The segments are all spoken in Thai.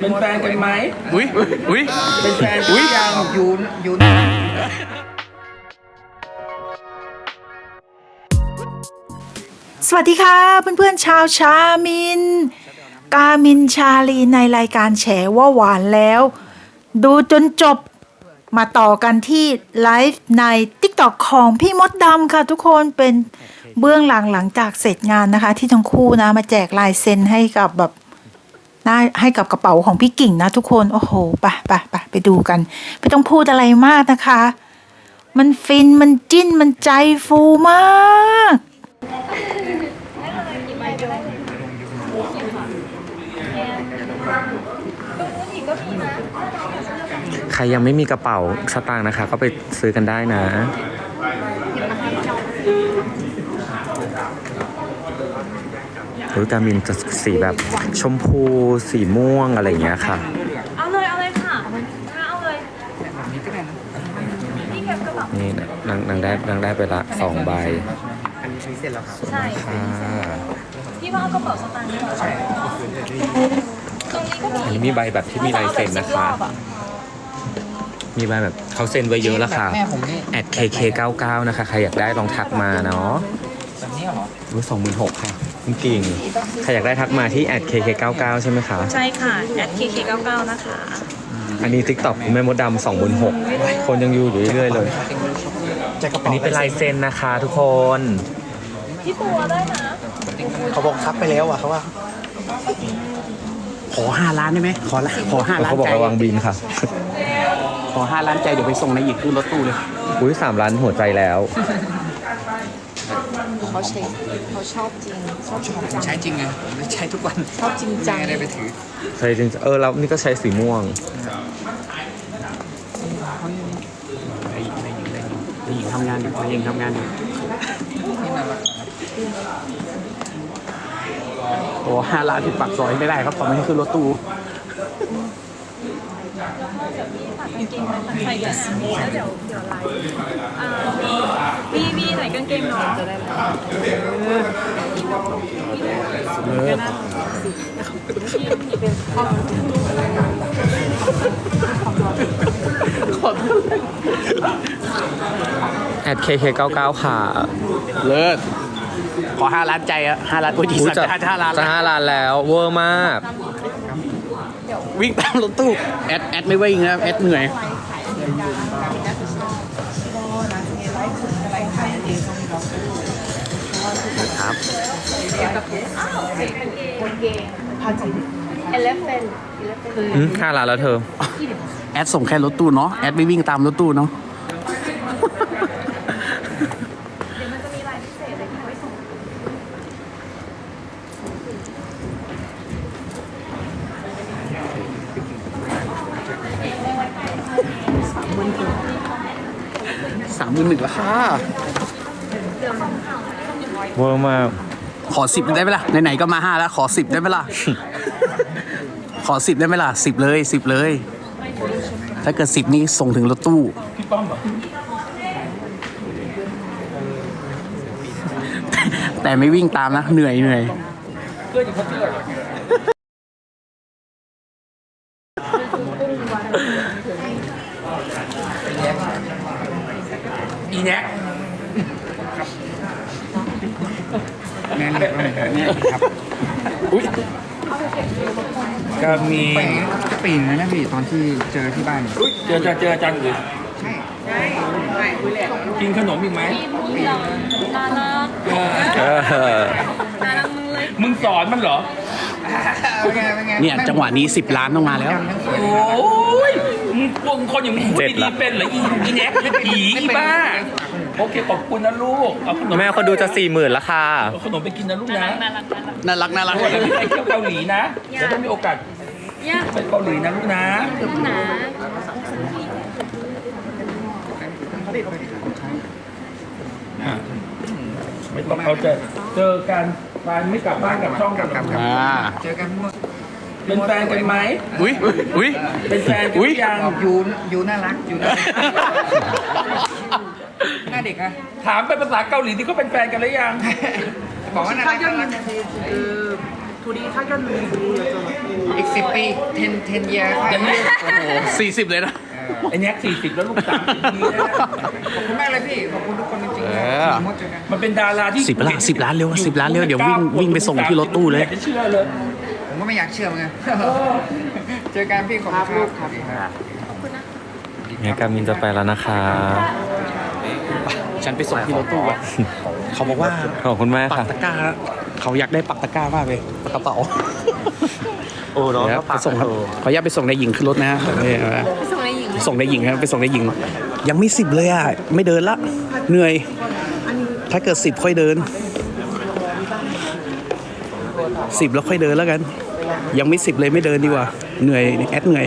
เป็นแฟนกันไหม อุ้ยอุ้ยเป็นแฟนกันอุ๊ยยังอยู่อยู่สวัสดีค่ะเพื่อนๆชาวชามิน กามินชาลีในรายการแฉว่าหวานแล้ว ดูจนจบมาต่อกันที่ไลฟ์ใน TikTok ของพี่มดดำค่ะทุกคนเป็นเบื้องหลังหลังจากเสร็จงานนะคะ ที่ทั้งคู่นะมาแจกลายเซ็นให้กับแบบ หน้าให้กับกระเป๋าของพี่กิ่งนะทุกคน โอ้โหปไปไปไปดูกัน ไม่ต้องพูดอะไรมากนะคะ มันฟินมันจิ้นมันใจฟูมากใครยังไม่มีกระเป๋าสตางค์นะคะ ก็ไปซื้อกันได้นะ รู้กามินจะสีแบบชมพูสีม่วงอะไรอย่างเงี้ยค่ะ เอาเลย เอาเลยค่ะเอาเลยนี่นะนางนางได้นางได้ไปละสองใบอันนี้เสร็จแล้วครับใช่ค่ะพี่ว่าเอากระเป๋าสตางค์ดีกว่าตรงนี้ก็มีอันนี้มีใบแบบที่มีลายเซ็นนะคะ มีใบแบบเขาเซ็นไว้เยอะแล้วค่ะแม่ผมนี่แอด KK99 นะคะ ใครอยากได้ลองทักมาเนาะแบบนี้เหรอรู้สองหมื่นหกค่ะ จริงๆใครอยากได้ทักมาที่แอด KK99 ใช่ไหมคะ ใช่ค่ะ at kk99 นะคะ อันนี้ TikTok คุณแม่มดดำสองหมื่นหกคนยังอยู่อยู่เรื่อยๆเลยแจกกระอันเป๋านี้เป็นลายเซ็นนะคะทุกคน พี่ตัวได้นะเขาบอกทักไปแล้วอะเขาว่า ขอห้าล้านได้ไหมขอละขอห้าล้านเขาบอกใจระวังบินค่ะ ขอห้าล้านใจเดี๋ยวไปส่งในอีกขึ้นรถตู้เลย อุ้ยสามล้านหัวใจแล้ว เขาใช้เขาชอบจริงชอบจริงจังใช้จริงไงไม่ใช้ทุกวันชอบจริงจังไม่ได้ไปถือใช่จริงๆเออแล้วนี่ก็ใช้สีม่วงไอ้ในหญิงในหญิงทำงานอยู่ในหญิงทำงานอยู่โอ้ห้าล้านที่ปากซอยไม่ได้ครับเขาไม่ให้ขึ้นรถตู้ ใส่กันแล้วเดี๋ยวเดี๋ยวไลฟ์อ่าพี่พี่ใส่กางเกงนองจะได้ไหมแอด KK99 ค่ะเลิศขอห้าล้านใจอะห้าล้านโอ้ยดีอุ๊ยสัตว์จะห้าล้านจะแล้ว ห้าล้านแล้ว เวอร์มาก วิ่งตามรถตู้แอดแอดไม่วิ่งนะแอดเหนื่อยครับเอเลฟเฟนอืมห้าล้านแล้วเธอ แอดส่งแค่รถตู้เนาะแอดไม่วิ่งตามรถตู้เนาะ มหมื่นหนึ่งราคาเวอร์มากขอสิบได้ไหมล่ะไหนๆก็มาห้าแล้วขอสิบได้ไหมล่ะ ขอสิบได้ไหมล่ะสิบเลยสิบเลย ถ้าเกิดสิบนี้ส่งถึงรถตู้พี่ป้อมเหรอแต่ไม่วิ่งตามนะเหนื่อยเหนื่อย เพื่อนอยู่เขาเชื่อ อีแน็ก แน่นครับแน่ครับอุ้ยก็มีปีนเลยนะพี่ตอนที่เจอที่บ้านอุ๊ยเจอเจอเจออาจารย์อยู่กินขนมอีกไหมน่ารักเออเออน่ารักมึงเลยมึงสอนมันเหรอเนี่ยจังหวะนี้สิบล้านต้องมาแล้ว โอ้ยมึงพวกคนอย่างมึงพูดเจ็ดดีละๆเป็นเหรออีอีแน็กอีผีอีบ้า โอเคขอบคุณนะลูกเอาขนมแม่คนดูจะสี่หมื่นแล้วค่ะ เอาขนมไปกินนะลูกนะน่ารักน่ารักน่ารักน่ารักวันนี้ไปเที่ยวเกาหลีนะเดี๋ยวต้องมีโอกาสย่าไปเกาหลีนะลูกนะ หนาไม่ต้องเอาเจอเจอกันไปไม่กลับบ้านกลับช่องกันหรอกอ่าเป็นแฟนกันไหม อุ้ยอุ้ย เป็นแฟนกันหรือยังอยู่อยู่น่ารักอยู่น่า หน้าเด็กอะถามเป็นภาษาเกาหลีที่เขาเป็นแฟนกันหรือยัง บอกว่าน่ารักน่ารัก그อีกสิบปี ten ten year ค่ะอย่างนี้โอ้โหสี่สิบเลยนะ ไอ้แน็กสี่สิบแล้วลูกสามสิบปีแล้วขอบคุณมากเลยพี่ ขอบคุณทุกคนจริงๆเอเลยอมดเจอกันมันเป็นดาราที่สิบล้านสิบล้านเร็วอยู่สิบล้านเร็วเดี๋ยววิ่งก้าวิ่งไปส่งที่รถตู้เลย ไม่อยากจะเชื่อเลย ผมก็ไม่อยากเชื่อเหมือนกันเจอกันพี่ขอบคุณครับครับเนี่ยการมินจะไปแล้วนะคะฉันไปส่งที่รถตู้อะเขาบอกว่าขอบคุณมากปัค่ะกตะกร้าเขาอยากได้ปักตะกร้ามากเลยกระเป๋าโอ้เนาะเดี๋ยวไปส่งครับขออนุญาตไปส่งในายหญิงขึ้นรถนะฮะนี่เอาไว้ไปส่งในหญิงส่งในายหญิงครับไปส่งในายหญิง ยังไม่สิบเลยอะไม่เดินละเหนื่อย ถ้าเกิดสิบค่อยเดินสิบแล้วค่อยเดินแล้วกัน ยังไม่สิบเลยไม่เดินดีกว่าเหนื่อยแอดเหนื่อย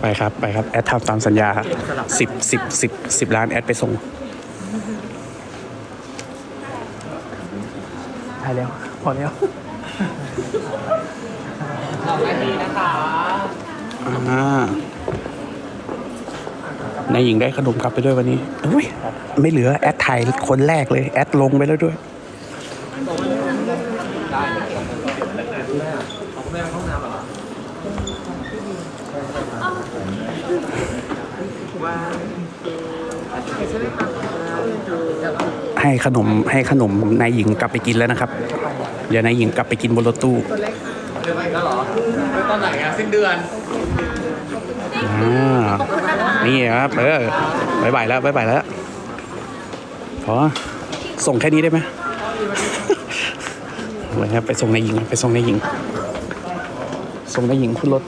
ไปครับ ไปครับ แอดทำตามสัญญาสิบสิบสิบสิบล้านแอดไปส่งได้แล้ว พอแล้วอ่านายหญิงได้ขนมกลับไปด้วยวันนี้อุ้ย ไม่เหลือแอดไทยคนแรกเลย แอดลงไปแล้วด้วย ให้ขนมให้ขนมนายหญิงกลับไปกินแล้วนะครับ เดี๋ยวนายหญิงกลับไปกินบนรถตู้ตอนไหนอะสิ้นเดือนอ่านี่ครับเออบายบายแล้วบายบายแล้วพอส่งแค่นี้ได้ไหมไปครับไปส่งนายหญิงไปส่งนายหญิง ส่งนายหญิงขึ้นรถ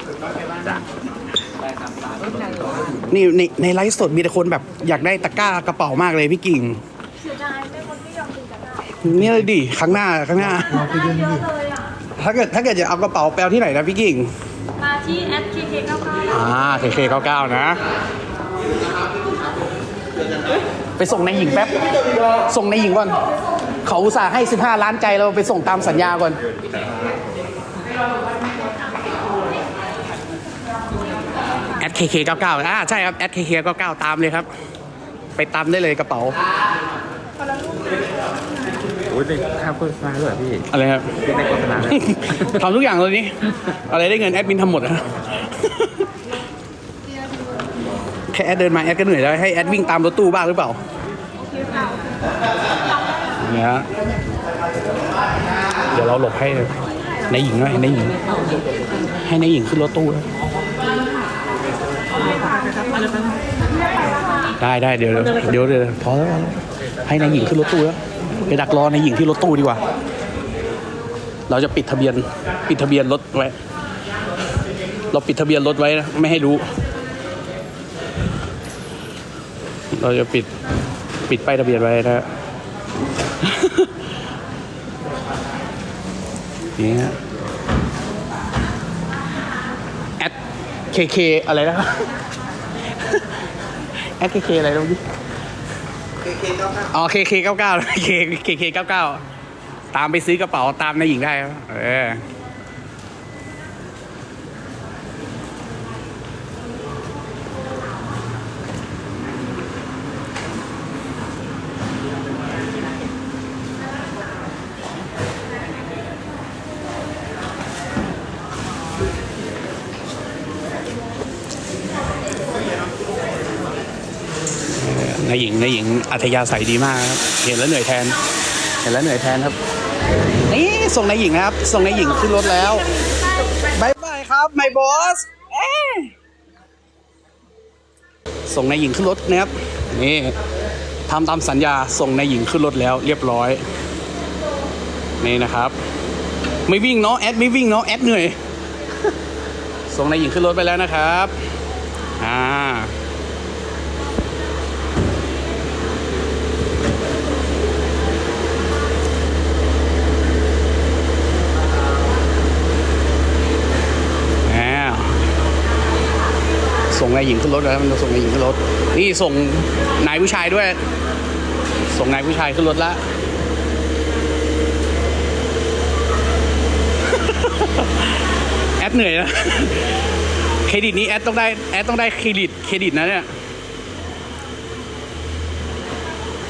นี่ในในไลฟ์สดมีแต่คนแบบอยากได้ตะกร้ากระเป๋ามากเลยพี่กิ่ง เนี่ยเลยดิครั้งหน้าครั้งหน้าถ้าเกิดถ้าเกิดจะเอากระเป๋าแปลที่ไหนนะพี่กิ่ง มาที่ s k k 9อ่าเคเคเก้าเก้านะ ไปส่งในหญิงแป๊บ ส่งในหญิงก่อน เขาอุตส่าห์ให้ 15 ล้านใจเราไปส่งตามสัญญาก่อน แอดเคเคเก้าเก้าอ่าใช่ครับแอดเคเคเก้าเก้าตามเลยครับ ไปตามได้เลยกระเป๋าโอ้ยได้ค่าโฆษณาด้วยเหรอพี่อะไรครับได้โฆษณาด้วยทำทุกอย่างเลยนี่อะไรได้เงินแอดมินทำหมดอะแค่แอดเดินมาแอดก็เหนื่อยแล้ว ให้แอดวิ่งตามรถตู้บ้างหรือเปล่าเนี่ยฮะเดี๋ยวเราหลบให้ในหญิงหน่อยในหญิง ให้ในหญิงขึ้นรถตู้นะได้ได้เดี๋ยวเดี๋ยวเดี๋ยวพอแล้วพอแล้วให้ในหญิงขึ้นรถตู้แล้ว ไปดักรอในหญิงที่รถตู้ดีกว่า เราจะปิดทะเบียนปิดทะเบียนรถไว้ เราปิดทะเบียนรถไว้นะไม่ให้รู้ เราจะปิดปิดป้ายทะเบียนไว้นะนี่ฮะแอดเคเคอะไรนะแอดเคเคอะไรตรงนี้ อ๋อเคเคเก้าเก้าเคเคเคเก้าเก้าตามไปซื้อกระเป๋าตามนายหญิงได้ครับเออ นายหญิงนายหญิงอัธยาศัยดีมากครับเห็นแล้วเหนื่อยแทน เห็นแล้วเหนื่อยแทนครับนี่ส่งนายหญิงนะครับ ส่งนายหญิงขึ้นรถแล้วบายบายครับ my boss เอ้ยส่งนายหญิงขึ้นรถนะครับนี่ทำตามสัญญาส่งนายหญิงขึ้นรถแล้วเรียบร้อย นี่นะครับ ไม่วิ่งเนาะแอดไม่วิ่งเนาะแอดเหนื่อยส่งนายหญิงขึ้นรถไปแล้วนะครับ อ่า ส่งนายหญิงขึ้นรถแล้วมันส่งนายหญิงขึ้นรถ นี่ส่งนายผู้ชายด้วย ส่งนายผู้ชายขึ้นรถแล้วแอดเหนื่อยนะเครดิตนี้แอดต้องได้แอดต้องได้เครดิตเครดิตนะเนี่ย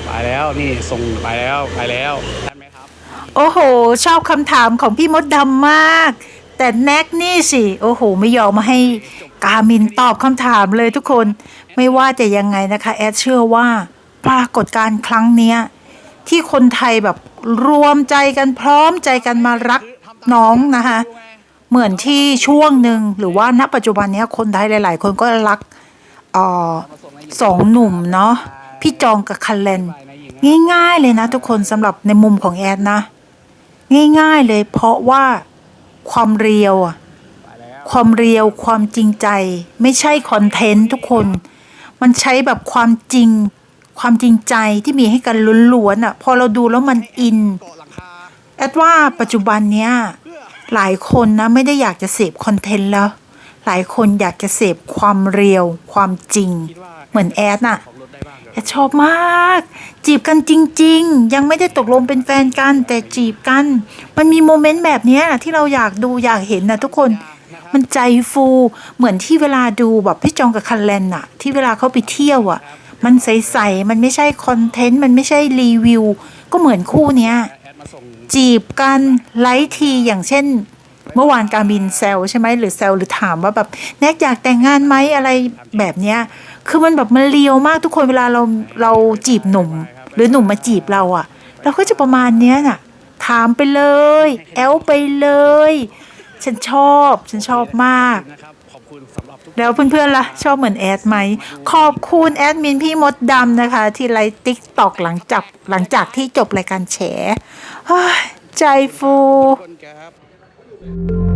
ไปแล้วนี่ส่งไปแล้วไปแล้วทันไหมครับ โอ้โห ชอบคำถามของพี่มดดำมาก แต่แน็กนี่สิ โอ้โห ไม่ยอมมาให้ กามินตอบคำถามเลยทุกคนไม่ว่าจะยังไงนะคะแอดเชื่อว่าปรากฏการณ์ครั้งเนี้ยที่คนไทยแบบรวมใจกันพร้อมใจกันมารักน้องนะคะเหมือนที่ช่วงหนึ่งหรือว่าณปัจจุบันนี้คนไทยหลาย ๆ คนก็รักออสองหนุ่มเนาะพี่จองกับคันเลนง่ายๆเลยนะทุกคนสำหรับในมุมของแอดนะ ง่ายๆเลยเพราะว่าความเรียวอะ ความเรียวความจริงใจ ไม่ใช่คอนเทนต์ทุกคน มันใช้แบบความจริง ความจริงใจที่มีให้กันล้วนๆอะพอเราดูแล้วมันอินแอดว่าปัจจุบันเนี้ยหลายคนนะไม่ได้อยากจะเสพคอนเทนต์แล้ว หลายคนอยากจะเสพความเรียว ความจริง เหมือนแอดน่ะแอดชอบมาก จีบกันจริง ๆ ยังไม่ได้ตกลงเป็นแฟนกัน แต่จีบกัน มันมีโมเมนต์แบบนี้ที่เราอยากดูอยากเห็นนะทุกคน มันใจฟูเหมือนที่เวลาดูแบบพี่จองกับคันแลนน่ะที่เวลาเขาไปเที่ยวอะมันใสๆมันไม่ใช่คอนเทนต์มันไม่ใช่รีวิว ก็เหมือนคู่เนี้ยจีบกันไลท์ทีอย่างเช่น เมื่อวานการบินแซลใช่ไหมหรือแซลหรือถามว่าแบบแนกอยากแต่งงานไหมอะไรแบบเนี้ยคือมันแบบมันเลียวมากทุกคนเวลาเราเราจีบหนุ่ม หรือหนุ่มมาจีบเราอะเราก็จะประมาณเนี้ยน่ะถามไปเลย แอลไปเลย ฉันชอบ ฉันชอบมากนะครับขอบคุณสำหรับทุกแล้วเพื่อนๆล่ะ ชอบเหมือนแอดไหม ขอบคุณแอดมินพี่มดดำนะคะ ที่ไลฟ์ติ๊กตอกหลังจากหลังจากที่จบรายการแฉเฮ้ยใจฟูคนครับ